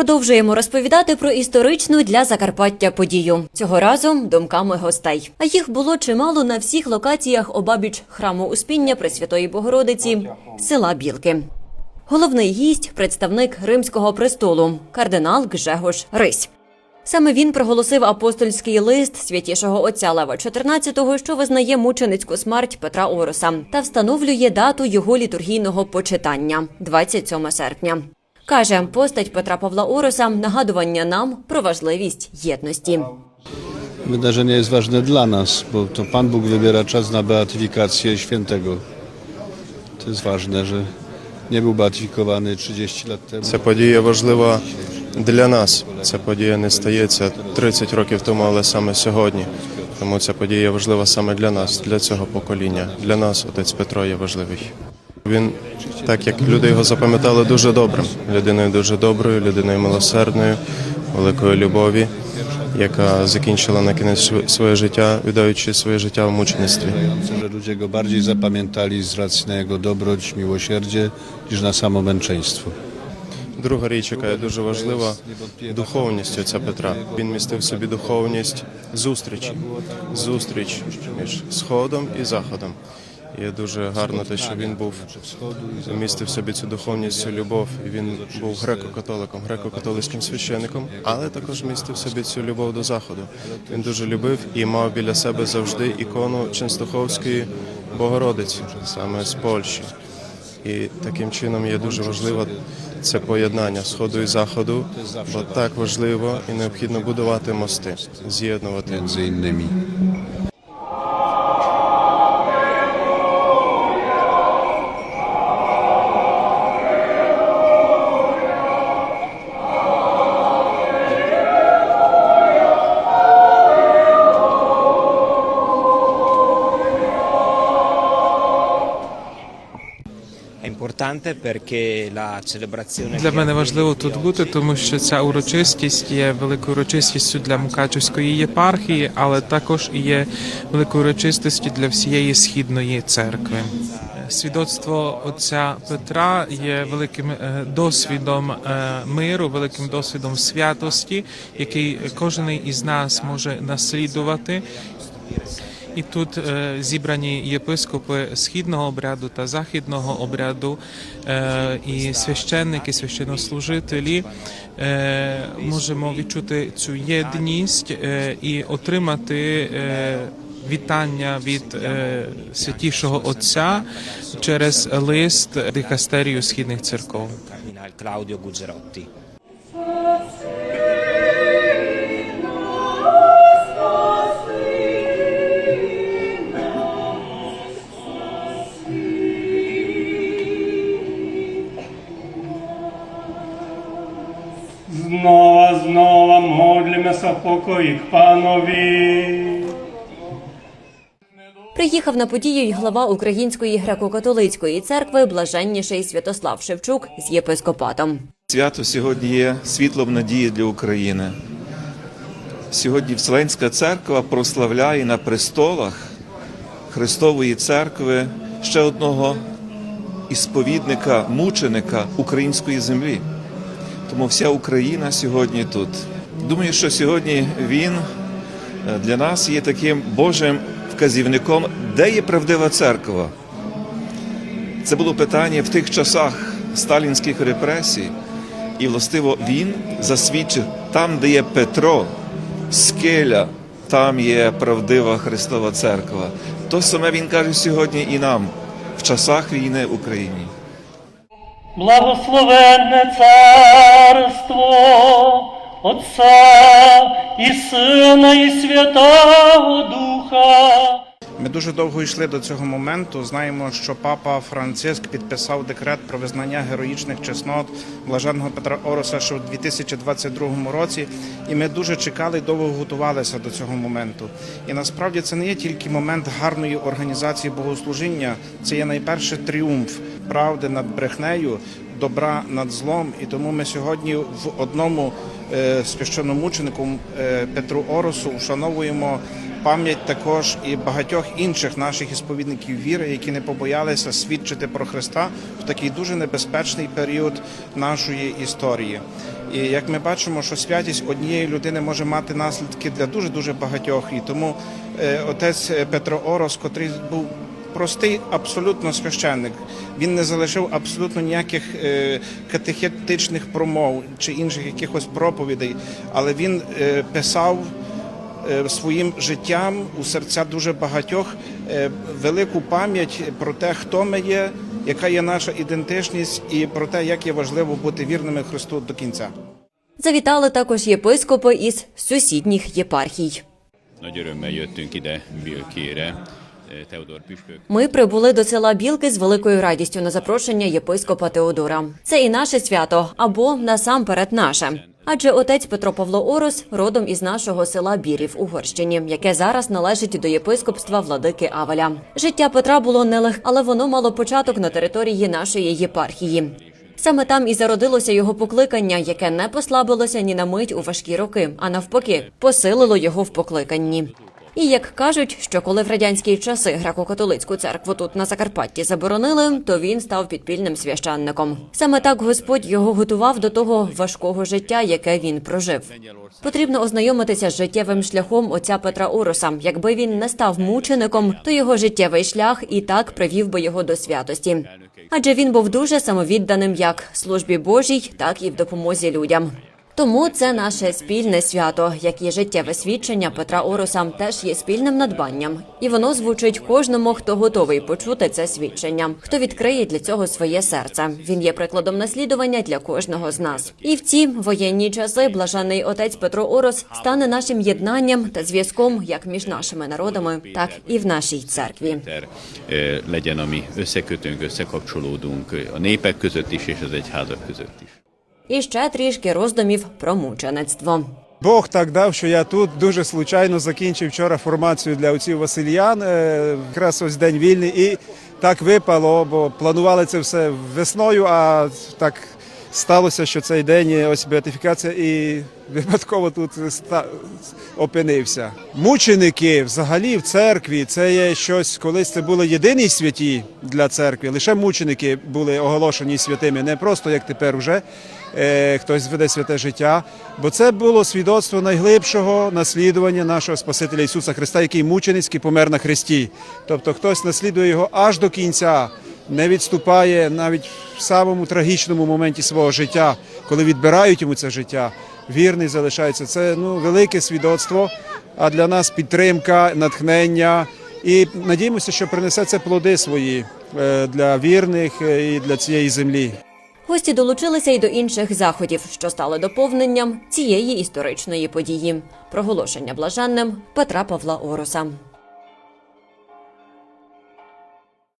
Продовжуємо розповідати про історичну для Закарпаття подію. Цього разу думками гостей. А їх було чимало на всіх локаціях обабіч храму Успіння Пресвятої Богородиці, села Білки. Головний гість представник Римського престолу, кардинал Гжегош Рись. Саме він проголосив апостольський лист святішого отця Лева XIV, що визнає мученицьку смерть Петра Ороса та встановлює дату його літургійного почитання 27 серпня. Каже, постать Петра Павла Ороса нагадування нам про важливість єдності. Wydarzenie jest ważne dla nas, bo to Pan Bóg wybiera czas na beatyfikację świętego. To jest ważne, że nie był beatyfikowany 30 lat temu. Ця подія важлива для нас. Ця подія не стається 30 років тому, але саме сьогодні. Тому ця подія важлива саме для нас, для цього покоління. Для нас отець Петро є важливий. Він, так як люди його запам'ятали, дуже добрим. Людиною дуже доброю, людиною милосердною, великої любові, яка закінчила на кінець своє життя, віддаючи своє життя в мучеництві. Że ludzie go bardziej zapamiętali z racji na jego dobroć, miłosierdzie, niż na samo męczeństwo. Друга річ, яка є дуже важлива, духовність отця Петра. Він містив в собі духовність зустрічі, зустріч між сходом і заходом. І дуже гарно те, що він був містив собі цю духовність, цю любов. І він був греко-католиком, греко-католицьким священником, але також містив собі цю любов до заходу. Він дуже любив і мав біля себе завжди ікону Ченстуховської Богородиці, саме з Польщі. І таким чином є дуже важливо це поєднання сходу і заходу, бо так важливо і необхідно будувати мости, з'єднувати. Między innymi. Для мене важливо тут бути, тому що ця урочистість є великою урочистістю для Мукачівської єпархії, але також і є великою урочистістю для всієї східної церкви. Свідоцтво отця Петра є великим е, досвідом е, миру, великим досвідом святості, який кожен із нас може наслідувати. І тут е, зібрані єпископи східного обряду та західного обряду е, і священники, священнослужителі е, можемо відчути цю єдність е, і отримати е, вітання від е, святішого Отця через лист дикастерію східних церков. Модлімося панові. Приїхав на подію й глава Української греко-католицької церкви блаженніший Святослав Шевчук з єпископатом. Свято сьогодні є світлом надії для України. Сьогодні Вселенська церква прославляє на престолах Христової церкви ще одного ісповідника, мученика української землі. Тому вся Україна сьогодні тут. Думаю, що сьогодні він е, для нас є таким Божим вказівником, де є правдива церква. Це було питання в тих часах сталінських репресій. І властиво він засвідчив там, де є Петро, скеля, там є правдива Христова церква. То саме він каже сьогодні і нам в часах війни в Україні. Благословенне царство Отця і Сина, і Святого Духа. Ми дуже довго йшли до цього моменту. Знаємо, що папа Франциск підписав декрет про визнання героїчних чеснот блаженного Петра Ороса ще у 2022 році. І ми дуже чекали і довго готувалися до цього моменту. І насправді це не є тільки момент гарної організації богослужіння, це є найперше тріумф правди над брехнею, добра над злом. І тому ми сьогодні в одному е, священномученику е, Петру Оросу вшановуємо пам'ять також і багатьох інших наших ісповідників віри, які не побоялися свідчити про Христа в такий дуже небезпечний період нашої історії. І як ми бачимо, що святість однієї людини може мати наслідки для дуже дуже багатьох. І тому е, отець Петро Орос, котрий був простий абсолютно священник. Він не залишив абсолютно ніяких е, катехетичних промов чи інших якихось проповідей, але він е, писав е, своїм життям у серця дуже багатьох е, велику пам'ять про те, хто ми є, яка є наша ідентичність, і про те, як є важливо бути вірними Христу до кінця. Завітали також єпископи із сусідніх єпархій. Nagy örömmel jöttünk ide Bilkére, Teodor püspök Ми прибули до села Білки з великою радістю на запрошення єпископа Теодора. Це і наше свято, або насамперед наше. Адже отець Петро Павло Орос родом із нашого села Бірів Угорщині, яке зараз належить до єпископства владики Авеля. Життя Петра було нелегке, але воно мало початок на території нашої єпархії. Саме там і зародилося його покликання, яке не послабилося ні на мить у важкі роки, а навпаки, посилило його в покликанні. І як кажуть, що коли в радянські часи греко-католицьку церкву тут на Закарпатті заборонили, то він став підпільним священником. Саме так Господь його готував до того важкого життя, яке він прожив. Потрібно ознайомитися з життєвим шляхом отця Петра Уроса. Якби він не став мучеником, то його життєвий шлях і так привів би його до святості. Адже він був дуже самовідданим як службі Божій, так і в допомозі людям. Тому це наше спільне свято, як і життєве свідчення Петра Ороса, теж є спільним надбанням, і воно звучить кожному, хто готовий почути це свідчення, хто відкриє для цього своє серце. Він є прикладом наслідування для кожного з нас. І в ці воєнні часи блажений отець Петро Орос стане нашим єднанням та зв'язком як між нашими народами, так і в нашій церкві. Legyen, ami összekötünk, összekapcsolódunk a népek. І ще трішки роздумів про мучеництво. Бог так дав, що я тут дуже случайно закінчив вчора формацію для отців Васильян. е, Якраз ось день вільний, і так випало, бо планували це все весною, а так сталося, що цей день ось беатифікація і випадково тут опинився. Мученики взагалі в церкві це є щось, колись це були єдині святі для церкви. Лише мученики були оголошені святими, не просто як тепер вже е, хтось веде святе життя. Бо це було свідоцтво найглибшого наслідування нашого Спасителя Ісуса Христа, який мученицький помер на Христі. Тобто хтось наслідує його аж до кінця, не відступає навіть в самому трагічному моменті свого життя, коли відбирають йому це життя. Вірний залишається. Це ну, велике свідоцтво, а для нас підтримка, натхнення. І надіємося, що принесе це плоди свої е, для вірних е, і для цієї землі. Гості долучилися й до інших заходів, що стали доповненням цієї історичної події проголошення блаженним Петра Павла Ороса.